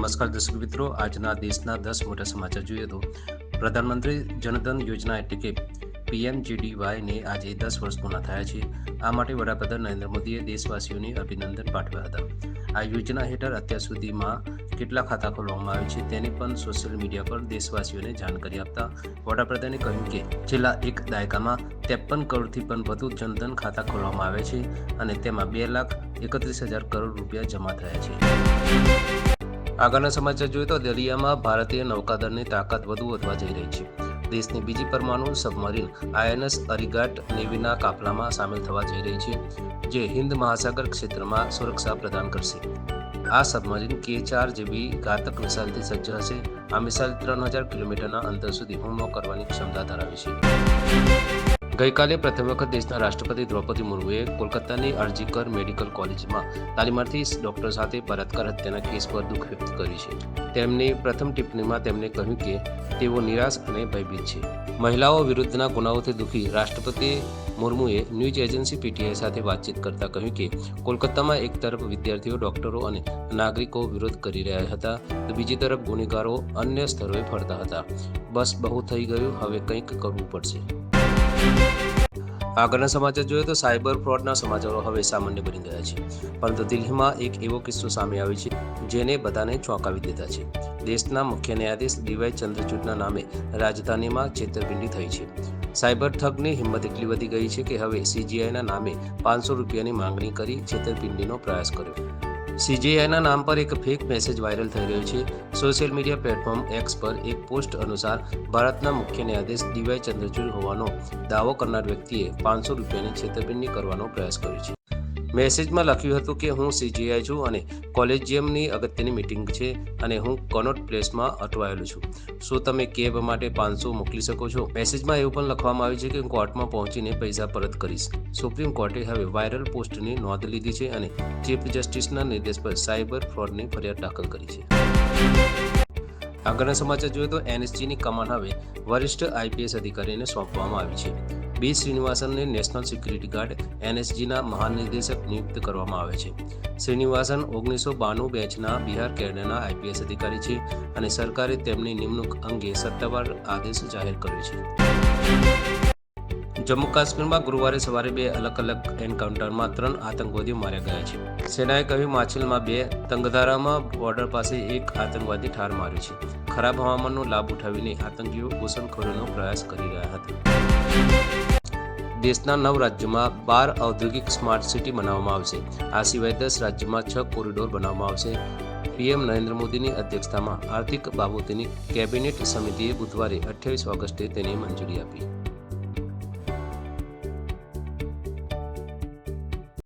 નમસ્કાર દર્શક મિત્રો, આજના દેશના દસ મોટા સમાચાર જોઈએ તો પ્રધાનમંત્રી જનધન યોજના એટલે કે પીએમજીડીવાયને આજે દસ વર્ષ પૂર્ણ થયા છે. આ માટે વડાપ્રધાન નરેન્દ્ર મોદીએ દેશવાસીઓને અભિનંદન પાઠવ્યા હતા. આ યોજના હેઠળ અત્યાર સુધીમાં કેટલા ખાતા ખોલવામાં આવ્યા છે તેની પણ સોશિયલ મીડિયા પર દેશવાસીઓને જાણકારી આપતા વડાપ્રધાને કહ્યું કે, છેલ્લા એક દાયકામાં ત્રેપન કરોડથી પણ વધુ જનધન ખાતા ખોલવામાં આવ્યા છે અને તેમાં બે લાખ એકત્રીસ હજાર કરોડ રૂપિયા જમા થયા છે. આગળના સમાચાર જોઈએ તો દરિયામાં ભારતીય નૌકાદળની તાકાત વધુ વધવા જઈ રહી છે. દેશની બીજી પરમાણુ સબમરીન આઈએનએસ અરિગાટ નેવીના કાફલામાં સામેલ થવા જઈ રહી છે, જે હિન્દ મહાસાગર ક્ષેત્રમાં સુરક્ષા પ્રદાન કરશે. આ સબમરીન કે ચાર જેવી ઘાતક મિસાઇલથી સજ્જ હશે, આ મિસાઇલ ત્રણ હજાર કિલોમીટરના અંતર સુધી હુમલો કરવાની ક્ષમતા ધરાવે છે. ગઈકાલે પ્રથમ વખત દેશના રાષ્ટ્રપતિ દ્રૌપદી મુર્મુએ કોલકાતાની અરજીકર મેડિકલ કોલેજમાં તાલીમાર્થી ડોક્ટર સાથે બળાત્કાર હત્યાના કેસ પર દુઃખ વ્યક્ત કર્યું છે. તેમની પ્રથમ ટિપ્પણીમાં તેમણે કહ્યું કે તેઓ નિરાશ અને ભયભીત છે. મહિલાઓ વિરુદ્ધના ગુનાઓથી દુઃખી રાષ્ટ્રપતિ મુર્મુએ ન્યૂઝ એજન્સી પીટીઆઈ સાથે વાતચીત કરતા કહ્યું કે કોલકાતામાં એક તરફ વિદ્યાર્થીઓ, ડોક્ટરો અને નાગરિકો વિરોધ કરી રહ્યા હતા તો બીજી તરફ ગુનેગારો અન્ય સ્થળોએ ફરતા હતા. બસ બહુ થઈ ગયું, હવે કંઈક કરવું પડશે. આગળના સમાચાર જોઈએ તો સાયબર ફ્રોડના સમાચારો હવે સામાન્ય બની ગયા છે. પરંતુ દિલ્હીમાં એક એવો કિસ્સો સામે આવ્યો છે, જેને બધાને ચોંકાવી દીધા છે. દેશના મુખ્ય ન્યાયાધીશ ડીવાય ચંદ્રચૂડના નામે રાજધાનીમાં છેતરપિંડી થઈ છે. સાયબર ઠગની હિંમત એટલી વધી ગઈ છે કે હવે સીજીઆઈના નામે પાંચસો રૂપિયાની માંગણી કરી છેતરપિંડીનો પ્રયાસ કર્યો. સીજીઆઈના નામ પર એક ફેક મેસેજ વાયરલ થઈ રહ્યો છે. સોશિયલ મીડિયા પ્લેટફોર્મ એક્સ પર એક પોસ્ટ અનુસાર ભારતના મુખ્ય ન્યાયાધીશ ડીવાય ચંદ્રચૂડ હોવાનો દાવો કરનાર વ્યક્તિએ પાંચસો રૂપિયાની છેતરપિંડી કરવાનો પ્રયાસ કર્યો છે. મેસેજમાં લખ્યું હતું કે હું સીજીઆઈ છું અને કોલેજિયમની અગત્યની મિટિંગ છે અને હું કોનોટ પ્લેસમાં અટવાયેલો છું. શું તમે કેબ માટે પાંચસો મોકલી શકો છો? મેસેજમાં એવું પણ લખવામાં આવ્યું છે કે હું કોર્ટમાં પહોંચીને પૈસા પરત કરીશ. સુપ્રીમ કોર્ટે હવે વાયરલ પોસ્ટની નોંધ લીધી છે અને ચીફ જસ્ટિસના નિર્દેશ પર સાયબર ફ્રોડની ફરિયાદ દાખલ કરી છે. આગળના સમાચાર જોઈએ તો એનએસજીની કમાન હવે વરિષ્ઠ આઈપીએસ અધિકારીને સોંપવામાં આવી છે. બી શ્રીનિવાસનને નેશનલ સિક્યુરિટી ગાર્ડ એનએસજીના મહાનિર્દેશક નિયુક્ત કરવામાં આવે છે. શ્રીનિવાસન ઓગણીસો બાણું બેચના બિહાર કેડરના આઈપીએસ અધિકારી છે અને સરકારે તેમની નિમણૂક અંગે સત્તાવાર આદેશ જાહેર કર્યો છે. જમ્મુ કાશ્મીરમાં ગુરુવારે સવારે બે અલગ અલગ એન્કાઉન્ટરમાં ત્રણ આતંકવાદીઓ માર્યા ગયા છે. સેનાએ કહ્યું, માછીલમાં બે તંગધારામાં બોર્ડર પાસે એક આતંકવાદી ઠાર માર્યો છે. ખરાબ હવામાનનો લાભ ઉઠાવીને આતંકીઓ ઘૂસણખોરીનો પ્રયાસ કરી રહ્યા હતા. દેશના નવ રાજ્યોમાં બાર ઔદ્યોગિક સ્માર્ટ સિટી બનાવવામાં આવશે. આ સિવાય દસ રાજ્યોમાં છ કોરિડોર બનાવવામાં આવશે. પીએમ નરેન્દ્ર મોદીની અધ્યક્ષતામાં આર્થિક બાબતોની કેબિનેટ સમિતિએ બુધવારે અઠ્યાવીસ ઓગસ્ટે તેની મંજૂરી આપી.